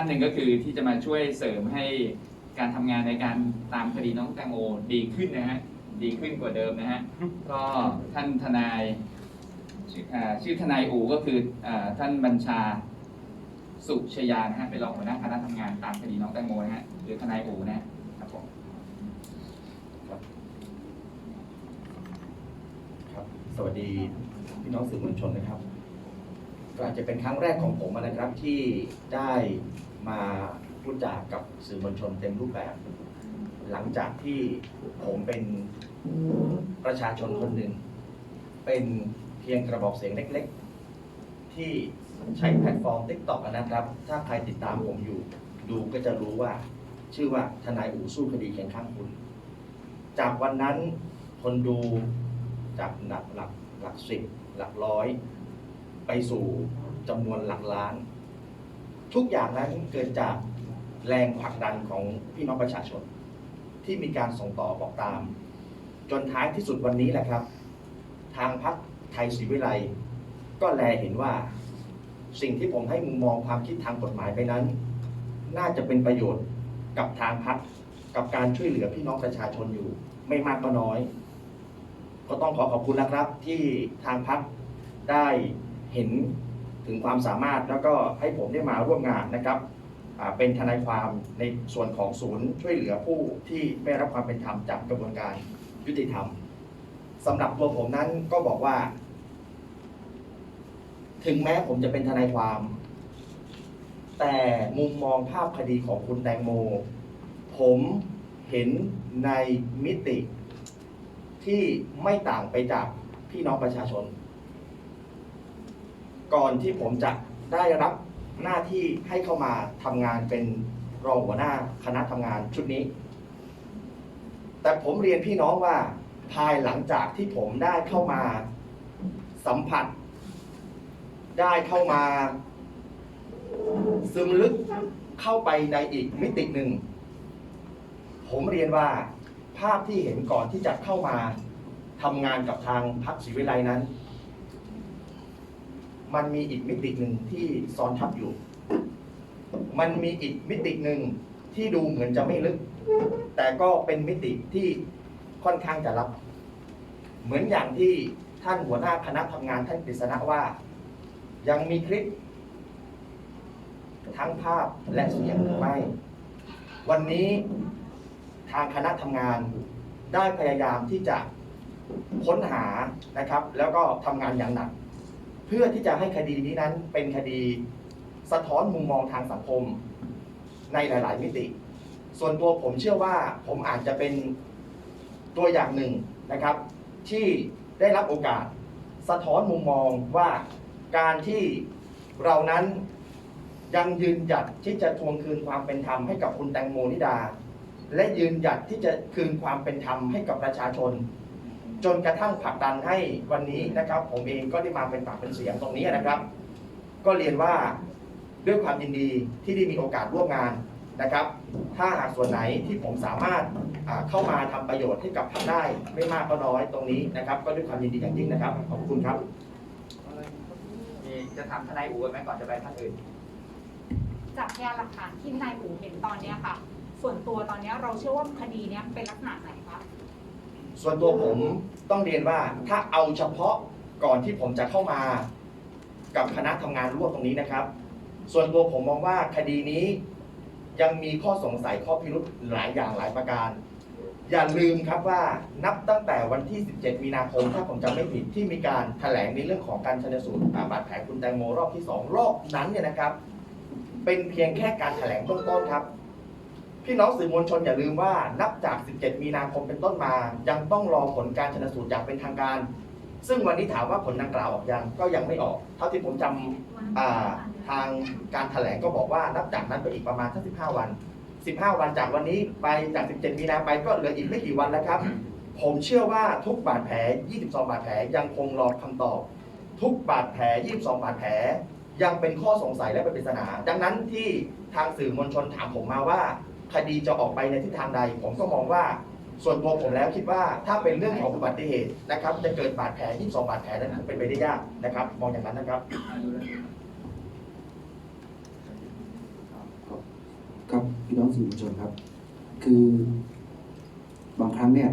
านหนึ่งก็คือที่จะมาช่วยเสริมให้การทำงานในการตามคดีน้องแตงโมดีขึ้นนะฮะดีขึ้นกว่าเดิมนะฮะก็ท่านทนายชื่ออ่าชื่อทนายอูก็คืออาท่านบัญชาสุชยานะฮะเป็นรองหัวหน้าคณะทำงานตามคดีน้องแตงโมนะฮะหรือทนายอูนะฮะครับผม ครับสวัสดีพี่น้องสื่อมวลชนนะครับ ก็อาจจะเป็นครั้งแรกของผมนะครับที่ได้ มาพูดจากับสื่อมวลชนเต็มรูปแบบ หลังจากที่ผมเป็นประชาชนคนหนึ่ง เป็นเพียงกระบอกเสียงเล็กๆ ที่ใช้แพลตฟอร์ม TikTok นะครับ ถ้าใครติดตามผมอยู่ ดูก็จะรู้ว่า ชื่อว่าทนายอู่สู้คดีเคียงข้างคุณ จากวันนั้นคนดูจากหลักหลักหลักสิบหลักร้อย ไปสู่จำนวนหลักล้าน ทุกอย่างนั้นเกิดจากแรงผลักดันของพี่น้องประชาชน ที่มีการส่งต่อบอกตาม จนท้ายที่สุดวันนี้แหละครับ ทางพรรคไทยศรีวิไลก็แลเห็นว่า สิ่งที่ผมให้มุมมองความคิดทางกฎหมายไปนั้น น่าจะเป็นประโยชน์กับทางพรรคกับการช่วยเหลือพี่น้องประชาชนอยู่ ไม่มากก็น้อย ก็ต้องขอขอบคุณนะครับที่ทางพรรคได้เห็น ถึงความสามารถแล้วก็ให้ผมได้มาร่วมงานนะครับเป็นทนายความในส่วนของศูนย์ช่วยเหลือผู้ที่ไม่รับความเป็นธรรมจากกระบวนการยุติธรรมสำหรับตัวผมนั้นก็บอกว่า ถึงแม้ผมจะเป็นทนายความ แต่มุมมองภาพคดีของคุณแตงโม ผมเห็นในมิติที่ไม่ต่างไปจากพี่น้องประชาชน ก่อนที่ผมจะได้รับหน้าที่ให้เข้ามาทำงานเป็นรองหัวหน้าคณะทำงานชุดนี้ แต่ผมเรียนพี่น้องว่าภายหลังจากที่ผมได้เข้ามาสัมผัส ได้เข้ามาซึมลึกเข้าไปในอีกมิติหนึ่ง ผมเรียนว่าภาพที่เห็นก่อนที่จะเข้ามาทำงานกับทางพรรคศรีวิไลนั้น มันมีอีกมิติหนึ่งที่ซ้อนทับอยู่ มันมีอีกมิติหนึ่งที่ดูเหมือนจะไม่ลึก แต่ก็เป็นมิติที่ค่อนข้างจะลับ เหมือนอย่างที่ท่านหัวหน้าคณะทำงานท่านกฤษณะว่า ยังมีคลิป ทั้งภาพและเสียงหรือไม่ วันนี้ทางคณะทำงานได้พยายามที่จะค้นหานะครับ แล้วก็ทำงานอย่างหนัก เพื่อที่จะให้คดีนี้นั้นเป็นคดีสะท้อนมุมมองทางสังคมในหลาย ๆ มิติ ส่วนตัวผมเชื่อว่าผมอาจจะเป็นตัวอย่างหนึ่งนะครับ ที่ได้รับโอกาสสะท้อนมุมมองว่าการที่เรานั้นยังยืนหยัดที่จะทวงคืนความเป็นธรรมให้กับคุณแตงโมนิดา และยืนหยัดที่จะคืนความเป็นธรรมให้กับประชาชน จนกระทั่งผลักดันให้วันนี้นะครับ ผมเองก็ได้มาเป็นปากเป็นเสียงตรงนี้นะครับ ก็เรียนว่าด้วยความยินดีที่ได้มีโอกาสร่วมงานนะครับ ถ้าหากส่วนไหนที่ผมสามารถเข้ามาทำประโยชน์ให้กับพรรคได้ไม่มากก็น้อยตรงนี้นะครับ ก็ด้วยความยินดีอย่างยิ่งนะครับ ขอบคุณครับจะถามทนายอู๋ไหมก่อนจะไปท่านอื่น จากพยานหลักฐานที่นายอู๋เห็นตอนเนี้ยค่ะ ส่วนตัวตอนนี้เราเชื่อว่าคดีเนี้ยเป็นลักษณะไหนคะ ส่วนตัวผมต้องเรียนว่าถ้าเอาเฉพาะก่อนที่ผมจะเข้ามากับคณะทำงานร่วมตรงนี้นะครับ ส่วนตัวผมมองว่าคดีนี้ยังมีข้อสงสัยข้อพิรุธหลายอย่างหลายประการ อย่าลืมครับว่านับตั้งแต่วันที่ 17 มีนาคม ถ้าผมจำไม่ผิดที่มีการแถลงในเรื่องของการชนสูตรบาดแผลคุณแตงโมรอบที่สองรอบนั้นเนี่ยนะครับ เป็นเพียงแค่การแถลงเบื้องต้นครับ พี่น้องสื่อมวลชนอย่าลืมว่านับจาก 17 มีนาคมเป็นต้นมา ยังต้องรอผลการชนสูตรอย่างเป็นทางการ ซึ่งวันนี้ถามว่าผลดังกล่าวออกยังก็ยังไม่ออก เท่าที่ผมจำทางการแถลงก็บอกว่านับจากนั้นไปอีกประมาณสัก15 วัน 15 วันจากวันนี้ไปจาก 17 มีนาไปก็เหลืออีกไม่กี่วันแล้วครับ ผมเชื่อว่าทุกบาดแผล 22 บาดแผลยังคงรอคำตอบ ทุกบาดแผล 22 บาดแผลยังเป็นข้อสงสัยและเป็นปริศนา ดังนั้นที่ทางสื่อมวลชนถามผมมาว่า คดีจะออกไปในทิศทางใด ผมก็มองว่าส่วนตัวผมแล้วคิดว่าถ้าเป็นเรื่องของอุบัติเหตุนะครับ จะเกิดบาดแผล22บาดแผลนั้นเป็นไปได้ยากนะครับ มองอย่างนั้นนะครับขอบพี่น้องสื่อมวลชนครับ คือบางครั้งเนี่ย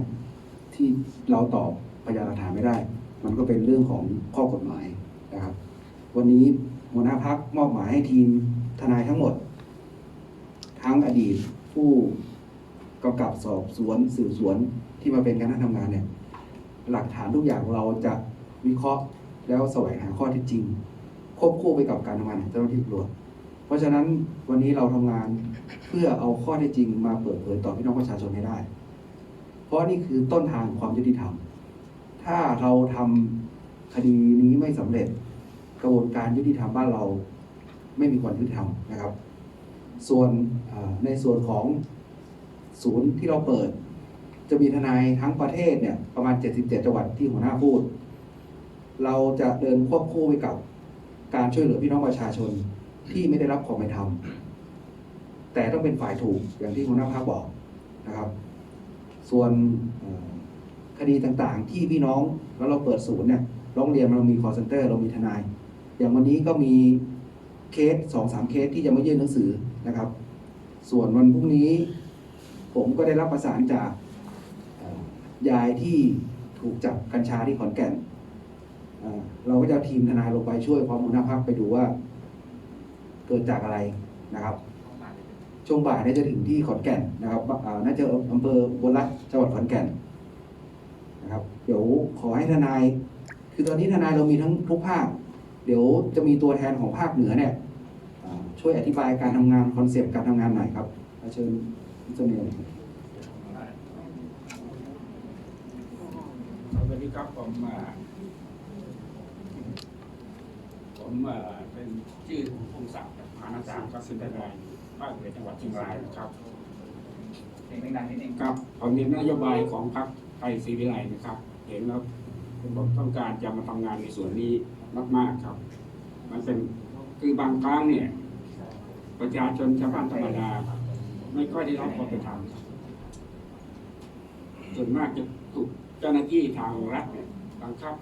ที่เราตอบพยานหลักฐานไม่ได้ มันก็เป็นเรื่องของข้อกฎหมายนะครับ วันนี้หัวหน้าพักมอบหมายให้ทีมทนายทั้งหมด ทั้งอดีต ผู้กำกับสอบสวนสืบสวนที่มาเป็นคณะทำงานเนี่ยหลักฐานทุกอย่างเราจะวิเคราะห์แล้วแสวงหาข้อเท็จจริง ควบคู่ไปกับการทำงานของเจ้าหน้าที่ตำรวจ เพราะฉะนั้นวันนี้เราทำงานเพื่อเอาข้อเท็จจริงมาเปิดเผยต่อพี่น้องประชาชนให้ได้ เพราะนี่คือต้นทางความยุติธรรม ถ้าเราทำคดีนี้ไม่สำเร็จ กระบวนการยุติธรรมบ้านเรา ไม่มีความยุติธรรมนะครับ ส่วนในส่วนของศูนย์ที่เราเปิด จะมีทนายทั้งประเทศเนี่ยประมาณ 77 จังหวัดที่หัวหน้าพูด เราจะเดินควบคู่ไปกับการช่วยเหลือพี่น้องประชาชนที่ไม่ได้รับความเป็นธรรมแต่ต้องเป็นฝ่ายถูกอย่างที่หัวหน้าภาคบอกนะครับ ส่วนคดีต่างๆ ที่พี่น้องแล้วเราเปิดศูนย์เนี่ยร้องเรียนเรามี call center เรามีทนาย อย่างวันนี้ก็มีเคสสองสามเคสที่จะมายื่นหนังสือ นะครับ ส่วนวันพรุ่งนี้ผมก็ได้รับประสานจากยายที่ถูกจับกัญชาที่ขอนแก่น เราก็จะทีมทนายลงไปช่วยพร้อมหัวหน้าพักไปดูว่า เกิดจากอะไรนะครับ ช่วงบ่ายน่าจะถึงที่ขอนแก่นนะครับน่าจะอำเภอบนรัฐจังหวัดขอนแก่นนะครับ เดี๋ยวขอให้ทนาย คือตอนนี้ทนายเรามีทั้งทุกภาค เดี๋ยวจะมีตัวแทนของภาคเหนือเนี่ย ช่วยอธิบายการทำงานคอนเซปต์การทำงานหน่อยครับเชิญพิจารณาสวัสดีครับผมอ่าผมอ่าเป็นชื่อพงศักดิ์พานาสามครับซึ่งเป็นนายภาคเหนือจังหวัดเชียงรายนะครับเสียงดังๆนิดนึงครับผมมีนโยบายของพรรคไทยศรีวิไลนะครับ เห็นแล้วผมต้องการจะมาทำงานในส่วนนี้มากๆครับ มันเป็นคือบางครั้งเนี่ย ประชาชนชาวบ้านธรรมดา ไม่ค่อยได้รับความเป็นธรรมส่วนมากจะถูกเจ้าหน้าที่ทางรัฐเนี่ยบังคับ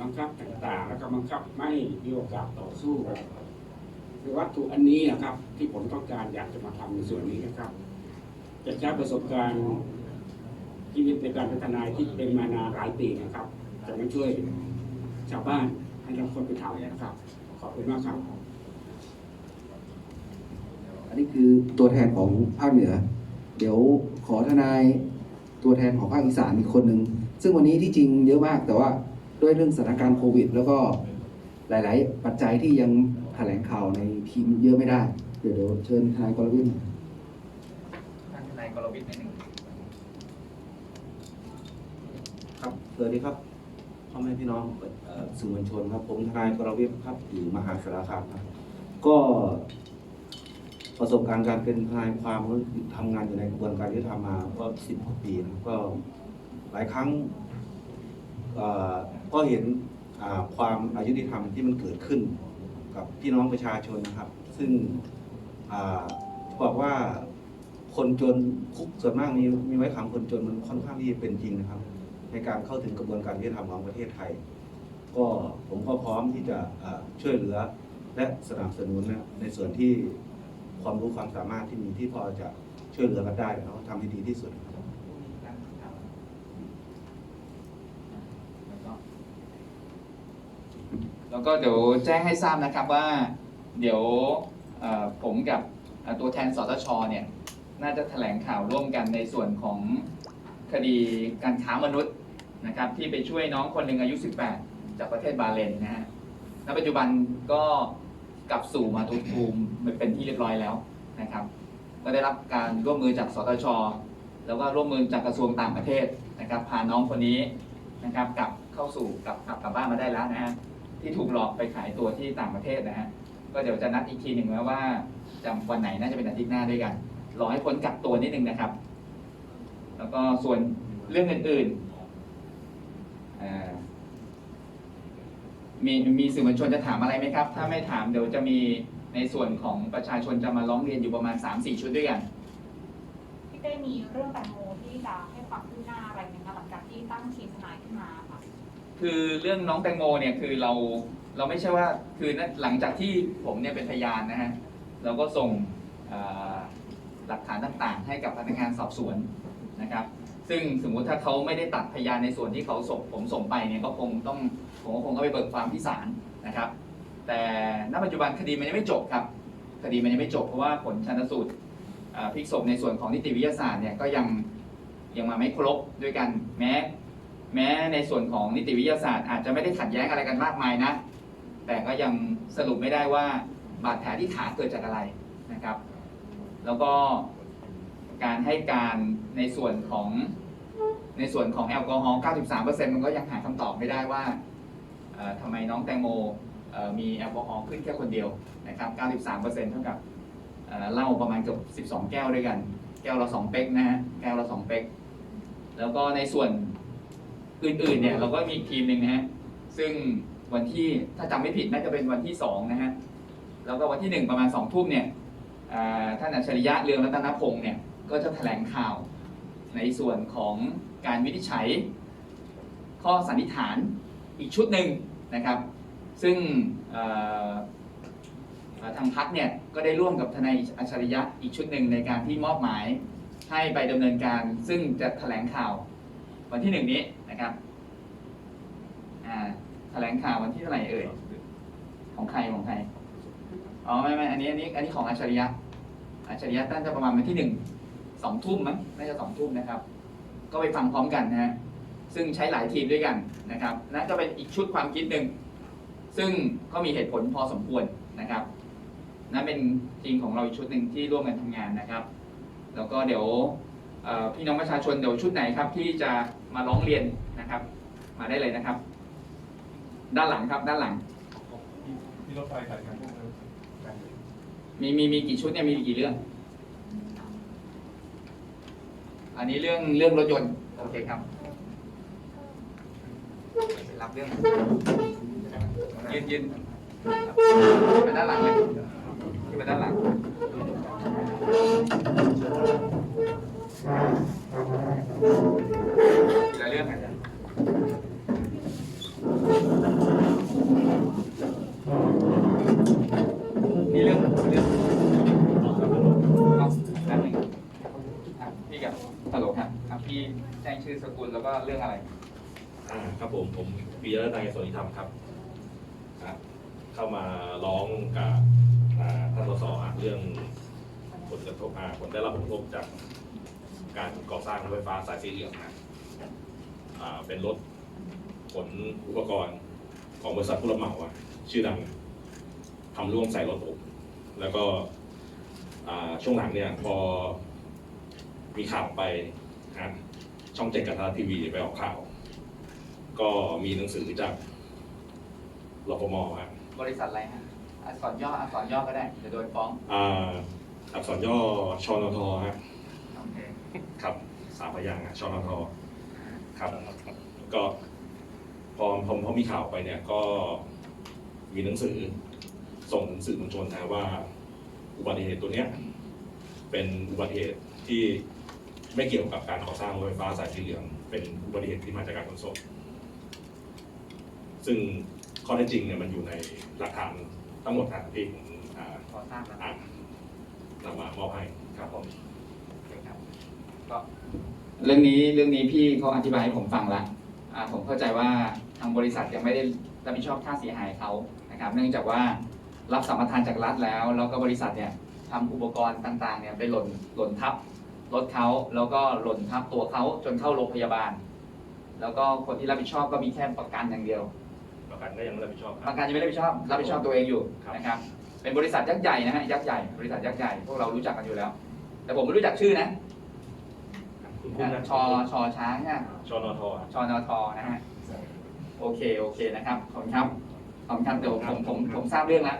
บังคับต่างๆ แล้วก็บังคับไม่มีโอกาสต่อสู้คือวัตถุอันนี้นะครับ ที่ผมต้องการอยากจะมาทำในส่วนนี้นะครับ จะใช้ประสบการณ์ชีวิตในการพัฒนาที่เป็นมานานหลายปีนะครับ จะมาช่วยชาวบ้านให้รับคนไปทำนะครับ ขอบคุณมากครับ นนี้คือตัวแทนของภาคเหนือ เดี๋ยวขอทนายตัวแทนของภาคอีสานอีกคนหนึ่งซึ่งวันนี้ที่จริงเยอะมากแต่ว่าด้วยเรื่องสถานการณ์โควิด แล้วก็หลาย ๆ ปัจจัยที่ยังแถลงข่าวในทีมเยอะไม่ได้ เดี๋ยวเดี๋ยวเชิญทนายกรวินท่านทนายกรวิทย์นิดนึงครับสวัสดีครับพ่อแม่พี่น้องเอ่อสื่อมวลชนครับ ผมทนายกรวิทย์ครับอยู่มหาสารคามครับ ก็ ประสบการณ์การเป็นทนายความแล้วทำงานอยู่ในกระบวนการยุติธรรมมาก็สิบกว่าปีนะครับก็หลายครั้งก็เห็นความอายุติธรรมที่มันเกิดขึ้นกับพี่น้องประชาชนนะครับ ซึ่งอบอกว่าคนจนคุกส่วนมากมีมีไว้ขังคนจนมันค่อนข้างที่จะเป็นจริงนะครับ ในการเข้าถึงกระบวนการยุติธรรมของประเทศไทย ก็ผมก็พร้อมที่จะช่วยเหลือและสนับสนุนนะในส่วนที่ ความรู้ความสามารถที่มีที่พอจะช่วยเหลือกันได้แล้วทำให้ดีที่สุดครับแล้วก็เดี๋ยวแจ้งให้ทราบนะครับว่า เดี๋ยวเอ่อผมกับเอ่อตัวแทนสตชเนี่ยน่าจะแถลงข่าวร่วมกันในส่วนของคดีการค้ามนุษย์นะครับที่ไปช่วยน้องคนหนึ่งอายุ 18 จากประเทศบาเรนนะฮะณปัจจุบันก็กลับสู่มาตุภูมิ เป็นที่เรียบร้อยแล้วนะครับ ก็ได้รับการร่วมมือจากสตช แล้วก็ร่วมมือจากกระทรวงต่างประเทศนะครับ พาน้องคนนี้นะครับกลับเข้าสู่กลับกลับกลับบ้านมาได้แล้วนะฮะที่ถูกหลอกไปขายตัวที่ต่างประเทศนะฮะก็เดี๋ยวจะนัดอีกทีหนึ่งแล้ว่าจำวันไหนน่าจะเป็นอาทิตย์หน้าด้วยกันรอให้พ้นกักตัวนิดนึงนะครับ แล้วก็ส่วนเรื่องอื่นๆอ่ามีมีสื่อมวลชนจะถามอะไรไหมครับ ถ้าไม่ถามเดี๋ยวจะมี ในส่วนของประชาชนจะมาร้องเรียนอยู่ประมาณ 3-4 ชุดด้วยกัน พี่เต้มีเรื่องแตงโมที่จะให้ความคืบหน้าอะไรไหมคะหลังจากที่ตั้งทีมทนายขึ้นมาค่ะคือเรื่องน้องแตงโมเนี่ยคือเราเราไม่ใช่ว่าคือนั่นหลังจากที่ผมเนี่ยเป็นพยานนะฮะเราก็ส่งเอ่อหลักฐานต่างๆ ให้กับพนักงานสอบสวนนะครับ ซึ่งสมมุติถ้าเขาไม่ได้ตัดพยานในส่วนที่เขาส่งผมส่งไปเนี่ยก็คงต้องผมก็คงต้องไปเบิกความที่ศาลนะครับ แต่ณปัจจุบันคดีมันยังไม่จบครับ คดีมันยังไม่จบเพราะว่าผลชันสูตรพลิกศพในส่วนของนิติวิทยาศาสตร์เนี่ยก็ยังยังมาไม่ครบด้วยกันแม้แม้ในส่วนของนิติวิทยาศาสตร์ อาจจะไม่ได้ขัดแย้งอะไรกันมากมายนะ แต่ก็ยังสรุปไม่ได้ว่าบาดแผลที่ขาเกิดจากอะไรนะครับ แล้วก็การให้การในส่วนของในส่วนของแอลกอฮอล์ 93%มันก็ยังหาคำตอบไม่ได้ว่าทำไมน้องแตงโม มีแอลกอฮอล์ขึ้นแค่คนเดียวนะครับ 93%เท่ากับเหล้าประมาณเกือบ12 แก้วด้วยกัน แก้วละ2เป๊กนะฮะ แก้วละ2เป๊ก แล้วก็ในส่วนอื่นๆเนี่ยเราก็มีอีกทีมหนึ่งนะฮะ ซึ่งวันที่ถ้าจำไม่ผิดน่าจะเป็นวันที่2นะฮะ แล้วก็วันที่ 1 ประมาณ2ทุ่มเนี่ยท่านอัจฉริยะเรืองรัตนพงศ์เนี่ยก็จะแถลงข่าวในส่วนของการวินิจฉัย ข้อสันนิษฐานอีกชุดหนึ่งนะครับ ซึ่งทางพักเนี่ยก็ได้ร่วมกับทนายอัจฉริยะอีกชุดหนึ่งในการที่มอบหมายให้ไปดำเนินการ ซึ่งจะแถลงข่าววันที่หนึ่งนี้นะครับแถลงข่าววันที่เท่าไหร่เอ่ยของใครของใครอ๋อไม่ไม่อันนี้อันนี้อันนี้ของอัจฉริยะอัจฉริยะน่าจะประมาณวันที่หนึ่งสองทุ่มมั้งน่าจะสองทุ่มนะครับ ก็ไปฟังพร้อมกันนะฮะซึ่งใช้หลายทีมด้วยกันนะครับนั่นก็เป็นอีกชุดความคิดหนึ่ง ซึ่งก็มีเหตุผลพอสมควรนะครับนั่นเป็นทีมของเราอีกชุดหนึ่งที่ร่วมกันทำงานนะครับ แล้วก็เดี๋ยวเอ่อพี่น้องประชาชนเดี๋ยวชุดไหนครับที่จะมาร้องเรียนนะครับ มาได้เลยนะครับ ด้านหลังครับด้านหลังมีรถไฟขายกันพวกนั้นมีมีมีกี่ชุดเนี่ยมีกี่เรื่อง อันนี้เรื่องเรื่องรถยนต์โอเคครับรับเรื่อง ยืนยืนไปด้านหลังเลยขึ้นไปด้านหลังทีละเรื่องกันนี่เรื่องเรื่องเอาแป๊บนึงอะพี่กับฮัลโหลครับอะพี่แจ้งชื่อสกุลแล้วก็เรื่องอะไร อ่าครับผมผมปีรัตน์นายสวัสดิธรรมครับ เข้ามาร้องกับท่านสสเรื่องผลกระทบอ่าผลได้รับผลกระทบจากการก่อสร้างรถไฟฟ้าสายสีเหลืองนะเป็นรถขนอุปกรณ์ของบริษัทผู้รับเหมาชื่อดังทำร่วงใส่รถผม แล้วก็ช่วงหลังเนี่ยพอมีข่าวไปนะช่องเจ็ดกับทยรัฐทีวีไปออกข่าว ก็มีหนังสือจาก รฟมฮะบริษัทอะไรฮะอักษรย่ออักษรย่อก็ได้เดี๋ยวโดนฟ้องอ่าอักษรย่อชนทฮะโอเคครับสามพยางค์ฮะชนทครับก็พอพอพอมีข่าวไปเนี่ยก็มีหนังสือส่งถึงสื่อมวลชนนะว่า อุบัติเหตุตัวเนี้ยเป็นอุบัติเหตุที่ไม่เกี่ยวกับการก่อสร้างรถไฟฟ้าสายสีเหลือง เป็นอุบัติเหตุที่มาจากการขนส่งซึ่ง ข้อเท็จจริงเนี่ยมันอยู่ในหลักฐานทั้งหมดนะที่ผมอ่าขอทราบแล้วอ่านนำมามอบให้ครับผมครับก็เรื่องนี้เรื่องนี้พี่เขาอธิบายให้ผมฟังละอ่าผมเข้าใจว่าทางบริษัทยังไม่ได้รับผิดชอบค่าเสียหายเขานะครับ เนื่องจากว่ารับสัมปทานจากรัฐแล้ว แล้วก็บริษัทเนี่ยทำอุปกรณ์ต่างๆเนี่ยไปหล่นหล่นทับรถเขาแล้วก็หล่นทับตัวเขาจนเข้าโรงพยาบาล แล้วก็คนที่รับผิดชอบก็มีแค่ประกันอย่างเดียว ประกันก็ยังไม่รับผิดชอบคปรับ ระกันยังไม่ได้รับผิดชอบรับผิดชอบตัวเองอยู่ครับ นะครับเป็นบริษัทยักษ์ใหญ่นะฮะยักษ์ใหญ่บริษัทยักษ์ใหญ่พวกเรารู้จักกันอยู่แล้ว แต่ผมไม่รู้จักชื่อนะคุณคุณนะชอชอช้างเนี่ยชนทอะชอนทนะฮะโอเคโอเคนะครับขอบคุณครับขอบคุณครับเดี๋ยวผมผมผมทราบเรื่องแล้ว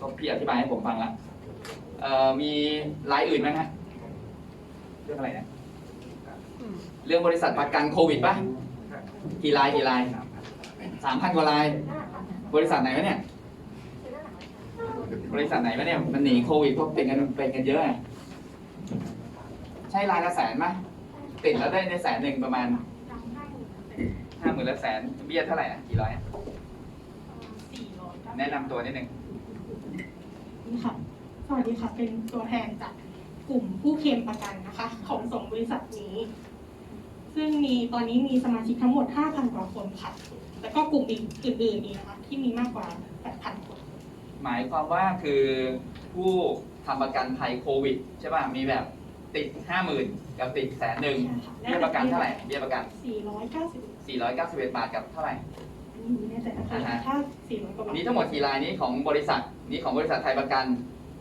ก็พี่อธิบายให้ผมฟังแล้วเอ่อมีรายอื่นไหมฮะเรื่องอะไรนะ เรื่องบริษัทประกันโควิดป่ะกี่รายกี่ราย สามพันกว่าราย บริษัทไหนวะเนี่ย บริษัทไหนวะเนี่ย มันหนีโควิดเพราะเป็นกันเป็นกันเยอะอะใช่รายละแสนไหมติดแล้วได้ในแสนหนึ่งประมาณห้าหมื่นละแสนเบี้ยเท่าไหร่นะกี่ร้อยอะสี่ร้อยแนะนำตัวนิดหนึ่งค่ะ สวัสดีค่ะ เป็นตัวแทนจากกลุ่มผู้เคลมประกันนะคะ ของสองบริษัทนี้ ซึ่งมีตอนนี้มีสมาชิกทั้งหมด 5,000 กว่าคนค่ะ แล้วก็กลุ่มอีกอื่นๆอีกนะคะที่มีมากกว่า 8,000 คน หมายความว่าคือผู้ทำประกันภัยโควิดใช่ป่ะ มีแบบติดห้าหมื่นกับติดแสนหนึ่งใช่ค่ะเบี้ยประกันเท่าไหร่เบี้ยประกัน 490 491 บาทกับเท่าไหร่อันนี้ไม่แน่ใจนะคะอ่าฮะถ้า400กว่าบาทนี้ทั้งหมดกี่รายนี้ของบริษัทนี้ของบริษัทไทยประกัน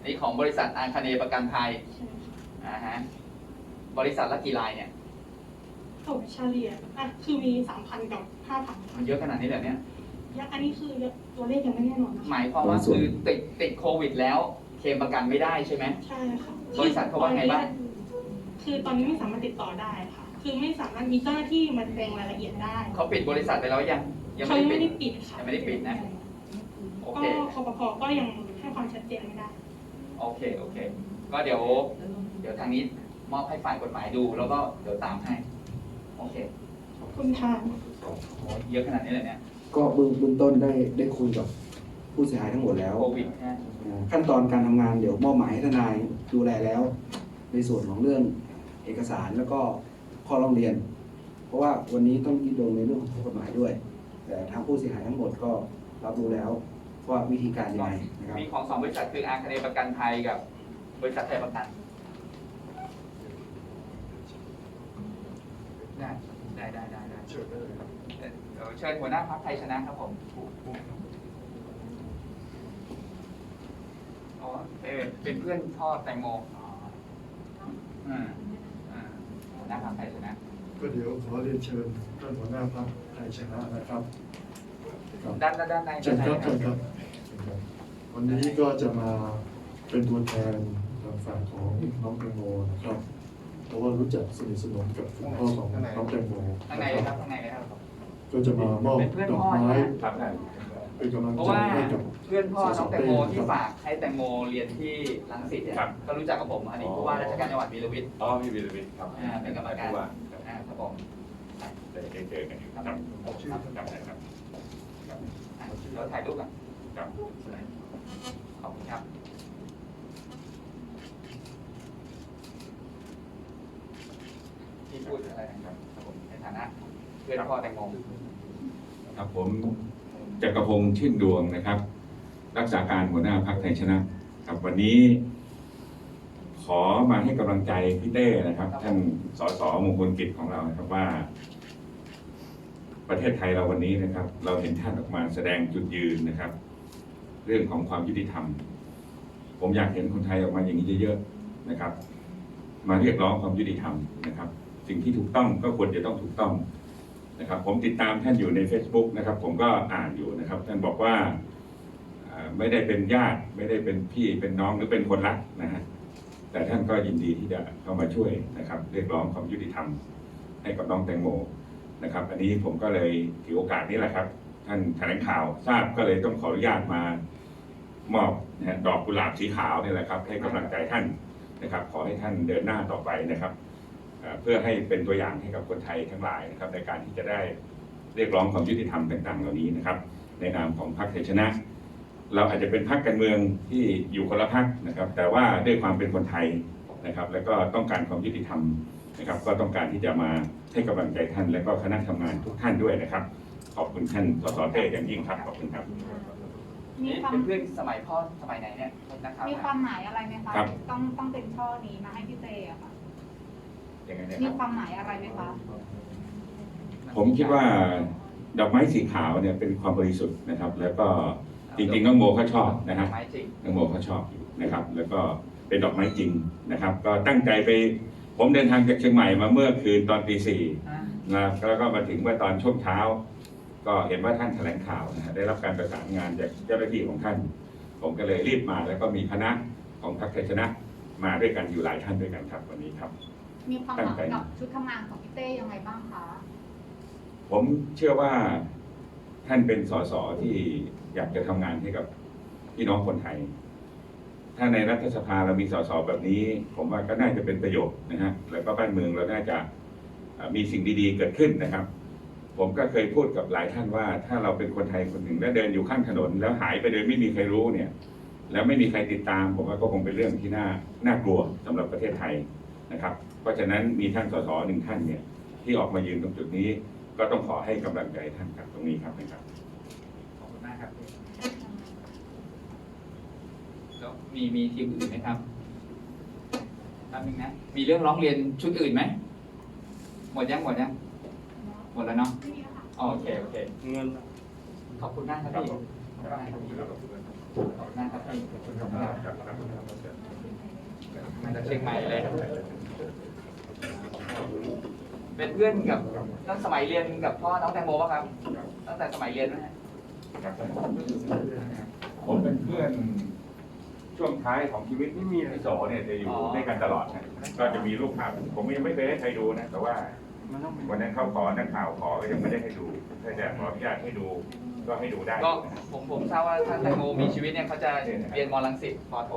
นี้ของบริษัทอาคเนย์ประกันภัยใช่ค่ะอ่าฮะบริษัทละกี่รายเนี่ยตกเฉลี่ยอะคือมี 3,000 กับ 5,000มันเยอะขนาดนี้เลยเนี่ย ยังอันนี้คือตัวเลขยังไม่แน่นอนนะหคะมายความว่าคือติดติดโควิดแล้ว เคลมประกันไม่ได้ใช่ไหม ใช่ค่ะบริษัทเขาว่าไงบ้าง คือตอนนี้ไม่สามารถติดต่อได้ค่ะ คือไม่สามารถมีเจ้าหน้าที่มาแสดงรายละเอียดได้เขาปิดบริษัทไปแล้วยัง ยังเขาไม่ยังได้ไม่ปิดได้ปิดค่ะยังไม่ได้ปิดนะ โอก็เค คอปพก็ยังให้ความชัดเจนไม่ได้ โอเค โอเค ก็เดี๋ยว เดี๋ยวทางนี้มอบให้ฝ่ายกฎหมายดู แล้วก็เดี๋ยวตามให้ โอเคขอบคุณค่ะ โอ้เยอะขนาดนี้เลยเนี่ยก็เบื้องเบื้องต้นได้ได้คุยกับผู้เสียหายทั้งหมดแล้วโควิดนะ อ่าขั้นตอนการทำงานเดี๋ยวมอบหมายให้ทนายดูแลแล้ว ในส่วนของเรื่องเอกสารแล้วก็ข้อร้องเรียน เพราะว่าวันนี้ต้องคิดลงในเรื่องของกฎหมายด้วย แต่ทางผู้เสียหายทั้งหมดก็รับรู้แล้วว่าวิธีการยังไงนะครับ มีของสองบริษัทคืออาคเนย์ประกันภัยกับบริษัทไทยประกันได้ได้ได้ได้ได้ เชิญได้เลยครับเดี๋ยวเชิญหัวหน้าพักไทยชนะครับผมอ๋อเออเป็นเพื่อนพ่อแตงโมอ๋ออืมอ่าหัวหน้าพักไทยชนะ ก็เดี๋ยวขอเรียนเชิญท่านหัวหน้าพรรคไทยชนะนะครับครับด้านด้านด้านในเชิญครับเชิญครับ วันนี้ก็จะมาเป็นตัวแทนทางฝั่งของน้องแตงโมนะครับ เพราะว่ารู้จักสนิทสนมกับคุณพ่อของน้องแตงโมข้างในเลยครับข้างในเลยครับ ก็จะมามอบเป็นเพื่อนดอกพ่อไม้ใช่ไหมเป็นกำลังเพราะใจว่าให้กับ เพื่อนพ่อน้องแตงโมที่ฝากให้แตงโมเรียนที่รังสิตเนี่ยครับ ก็รู้จักกับผมอันนี้ผู้ว่าราชการจังหวัดวีรวิทย์อ๋อพี่วีรวิทย์ครับอ่าเป็นกรรมการผู้ว่าอ่าครับผมได้ได้เจอกันอยู่ครับครับครับครับครับอะเดี๋ยวถ่ายรูปกันครับขอบคุณครับ พูดอะไรนะครับครับผมในฐานะเพื่อนพ่อแตงโมครับผมจักรพงษ์ชื่นดวงนะครับ รักษาการหัวหน้าพักไทยชนะครับวันนี้ ขอมาให้กำลังใจพี่เต้นะครับ ท่านสสมงคลกิจของเรานะครับว่า ประเทศไทยเราวันนี้นะครับ เราเห็นท่านออกมาแสดงจุดยืนนะครับ เรื่องของความยุติธรรม ผมอยากเห็นคนไทยออกมาอย่างนี้เยอะๆนะครับ มาเรียกร้องความยุติธรรมนะครับ สิ่งที่ถูกต้องก็ควรจะต้องถูกต้องนะครับ ผมติดตามท่านอยู่ใน Facebook นะครับ ผมก็อ่านอยู่นะครับ ท่านบอกว่าไม่ได้เป็นญาติ ไม่ได้เป็นพี่เป็นน้องหรือเป็นคนรักนะฮะแต่ท่านก็ยินดีที่จะเข้ามาช่วยนะครับ เรียกร้องความยุติธรรมให้กับน้องแตงโมนะครับ อันนี้ผมก็เลยถือโอกาสนี้แหละครับ ท่านแถลงข่าวทราบก็เลยต้องขออนุญาตมามอบนะฮะดอกกุหลาบสีขาวนี่แหละครับ ให้กำลังใจท่านนะครับ ขอให้ท่านเดินหน้าต่อไปนะครับ เอ่อเพื่อให้เป็นตัวอย่างให้กับคนไทยทั้งหลายนะครับ ในการที่จะได้เรียกร้องความยุติธรรมต่าง ๆ เหล่านี้นะครับ ในนามของพรรคไทยชนะ เราอาจจะเป็นพรรคการเมืองที่อยู่คนละพรรคนะครับ แต่ว่าด้วยความเป็นคนไทยนะครับ แล้วก็ต้องการความยุติธรรมนะครับ ก็ต้องการที่จะมาให้กำลังใจท่าน และก็คณะทำงานทุกท่านด้วยนะครับ ขอบคุณท่านสสเต้อย่างยิ่งครับขอบคุณครับมีนี่ความเป็นเพื่อนสมัยพ่อสมัยไหนเนี่ยนะครับมีความหมายอะไรไหมคะครับต้องต้องเป็นช่อนี้มาให้พี่เต้อะค่ะ ยังไงเนี่ยมีครับ ความหมายอะไรไหมคะ ผมคิดว่าดอกไม้สีขาวเนี่ยเป็นความบริสุทธิ์นะครับ แล้วก็จริงๆน้องโมเขาชอบนะฮะ ไม้จริง น้องโมเขาชอบอยู่นะครับ แล้วก็เป็นดอกไม้จริงนะครับ ก็ตั้งใจไป ผมเดินทางจากเชียงใหม่มาเมื่อคืนตอนตีสี่อ่านะครับแล้วก็มาถึงเมื่อตอนช่วงเช้า ก็เห็นว่าท่านแถลงข่าวนะฮะได้รับการประสานงานจากเจ้าหน้าที่ของท่าน ผมก็เลยรีบมาแล้วก็มีคณะของพรรคไทยชนะมาด้วยกันอยู่หลายท่านด้วยกันครับวันนี้ครับ มีความหมายกับชุดทำงานของพี่เต้ยังไงบ้างคะ ผมเชื่อว่าท่านเป็นสสที่อยากจะทำงานให้กับพี่น้องคนไทย ถ้าในรัฐสภาเรามีสสแบบนี้ ผมว่าก็น่าจะเป็นประโยชน์นะฮะ แล้วก็บ้านเมืองเราน่าจะเอ่อมีสิ่งดีๆเกิดขึ้นนะครับ ผมก็เคยพูดกับหลายท่านว่า ถ้าเราเป็นคนไทยคนหนึ่งแล้วเดินอยู่ข้างถนน แล้วหายไปโดยไม่มีใครรู้เนี่ยผแล้วไม่มีใครติดตาม ผมว่าก็คงเป็นเรื่องที่น่าน่ากลัวสำหรับประเทศไทยนะครับ เพราะฉะนั้นมีท่านสสหนึ่งท่านเนี่ยที่ออกมายืนตรงจุดนี้ ก็ต้องขอให้กำลังใจท่านครับตรงนี้ครับนะครับ ขอบคุณมากครับแล้วมีมีทีมอื่นไหมครับแป๊บนึงนะ มีเรื่องร้องเรียนชุดอื่นไหม หมดยังหมดยังหมดแล้วเนาะอ๋อโอเคโอเค เงิน ขอบคุณมากครับพี่ขอบคุณมากครับพี่ขอบคุณมากครับพี่มาจากเชียงใหม่เลย เป็นเพื่อนกับตั้งสมัยเรียนกับพ่อน้องแตงโมป่ะครับ ตั้งแต่สมัยเรียนไหมฮะผมเป็นเพื่อนช่วงท้ายของชีวิตที่มีในโสเนี่ยจะอยู่ด้วยกันตลอดนะก็จะมีรูปภาพผมยังไม่เคยให้ใครดูนะแต่ว่าวันนั้นเขาขอนักข่าวขอก็ยังไม่ได้ให้ดูถ้าจะขออนุญาตให้ดูก็ให้ดูได้ก็ผมผมทราบว่าถ้าแตงโมมีชีวิตเนี่ยเขาจะเรียนมรังสิตปอโท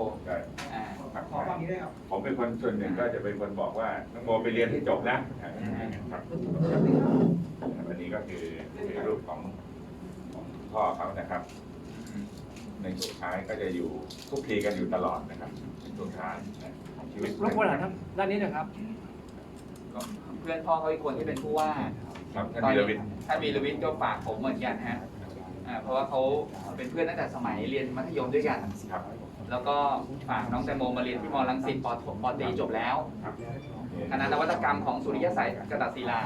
ได้อ่าขอความนี้ได้ครับผมเป็นคนส่วนหนึ่งก็จะเป็นคนบอกว่าน้องโมไปเรียนให้จบนะครับวันนี้ก็คือคือรูปของของพ่อเขานะครับ ในสุดท้ายก็จะอยู่คุกคีกันอยู่ตลอดนะครับสุดท้ายของชีวิตรบกวนหน่อยครับด้านนี้นะครับก็เพื่อนพ่อเขาอีกคนที่เป็นผู้ว่าครับท่านตอนวีรนี้วิทย์ท่านวีรวิทย์ก็ฝากผมเหมือนกันฮะอ่าเพราะว่าเขาเป็นเพื่อนตั้งแต่สมัยเรียนมัธยมด้วยกันครับ แล้วก็ฝากน้องแตงโมมาเรียนที่มรังสิตปอโทปอตรีจบแล้วครับคณะนวัตกรรมของสุริยสัยกตัศิลา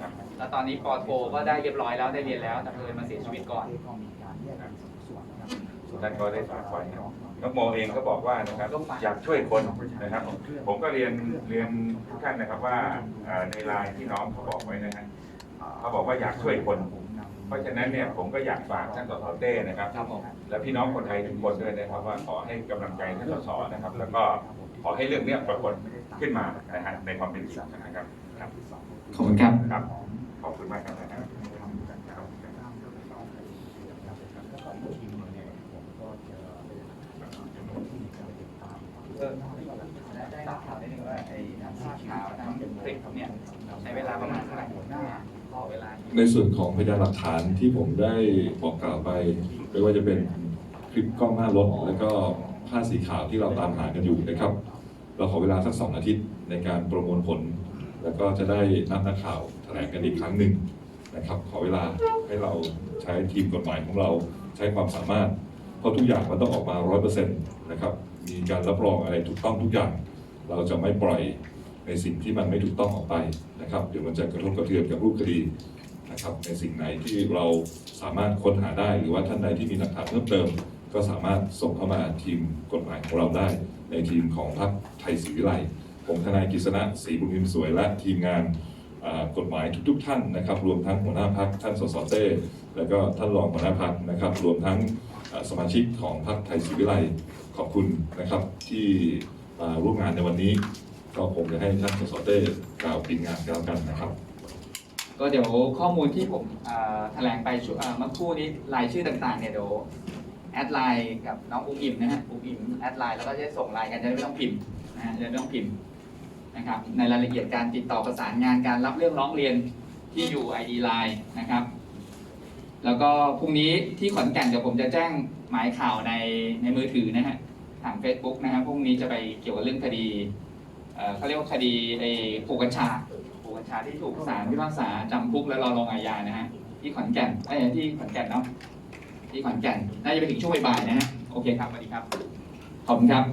ครับแล้วตอนนี้ปอโทก็ได้เรียบร้อยแล้วได้เรียนแล้ว แต่เพิ่นมาเสียชีวิตก่อนท่านก็ได้ฝากไว้นะน้องโมเองก็บอกว่านะครับอยากช่วยคนนะครับ ผมก็เรียนเรียนทุกท่านนะครับว่าเอ่อในไลน์ที่น้องเขาบอกไว้นะฮะเขาบอกว่าอยากช่วยคน เพราะฉะนั้นเนี่ยผมก็อยากฝากท่านสสเต้นะครับ ครับผมและพี่น้องคนไทยทุกคนด้วยนะครับว่าขอให้กำลังใจท่านสสนะครับ แล้วก็ขอให้เรื่องเนี้ยปรากฏขึ้นมานะฮะในความเป็นจริงนะครับครับขอบคุณครับ ครับขอบคุณมากครับนะครับเออได้รับข่าวได้หนึ่งว่าไอ้ทำภาพข่าวทำคลิปเนี่ยใช้เวลาประมาณเท่าไหร่ขอเวลา ในส่วนของพยานหลักฐานที่ผมได้บอกกล่าวไปไม่ว่าจะเป็นคลิปกล้องหน้ารถแล้วก็ผ้าสีขาวที่เราตามหากันอยู่นะครับ เราขอเวลาสักสองอาทิตย์ในการประมวลผล แล้วก็จะได้นัดนักข่าวแถลงกันอีกครั้งหนึ่งนะครับ ขอเวลาให้เราใช้ทีมกฎหมายของเราใช้ความสามารถ เพราะทุกอย่างมันต้องออกมาร้อยเปอร์เซ็นต์นะครับมีการรับรองอะไรถูกต้องทุกอย่าง เราจะไม่ปล่อยในสิ่งที่มันไม่ถูกต้องออกไปนะครับเดี๋ยวมันจะกระทบกระเทือนกับรูปคดี นะครับในสิ่งไหนที่เราสามารถค้นหาได้ หรือว่าท่านใดที่มีหลักฐานเพิ่มเติม ก็สามารถส่งเข้ามาทีมกฎหมายของเราได้ ในทีมของพรรคไทยศรีวิไลผมทนายกฤษณะศรีบุญพิมพ์สวยและทีมงานกฎหมายทุกๆ ท่านนะครับ รวมทั้งหัวหน้าพักท่านสสเต้แล้วก็ท่านรองหัวหน้าพักนะครับ รวมทั้งสมาชิกของพรรคไทยศรีวิไลขอบคุณนะครับที่มาร่วมงานในวันนี้ ก็คงจะให้ท่านสสเต้กล่าวปิดงานกันแล้วกันนะครับ ก็เดี๋ยวข้อมูลที่ผมแถลงไปเมื่อครู่นี้รายชื่อต่างๆเนี่ยเดี๋ยวแอดไลน์กับน้องอุ้มอิ่มนะฮะอุ้มอิ่มแอดไลน์แล้วก็จะส่งไลน์กันจะไม่ต้องพิมพ์นะฮะจะไม่ต้องพิมพ์นะครับในรายละเอียดการติดต่อประสานงานการรับเรื่องร้องเรียนที่อยู่ ID Line นะครับ แล้วก็พรุ่งนี้ที่ขอนแก่นเดี๋ยวผมจะแจ้งหมายข่าวในในมือถือนะฮะทาง Facebook นะฮะพรุ่งนี้จะไปเกี่ยวกับเรื่องคดีเขาเรียกว่าคดีไอ้ผูกกัญชา ชาที่ถูกศาลพิพากษาจำคุกและรอลงอาญานะฮะที่ขอนแก่นไอ้ยที่ขอนแก่นเนาะที่ขอนแก่นน่าจะไปถึงช่วงบ่ายๆนะฮะโอเคครับสวัสดีครับขอบคุณครับ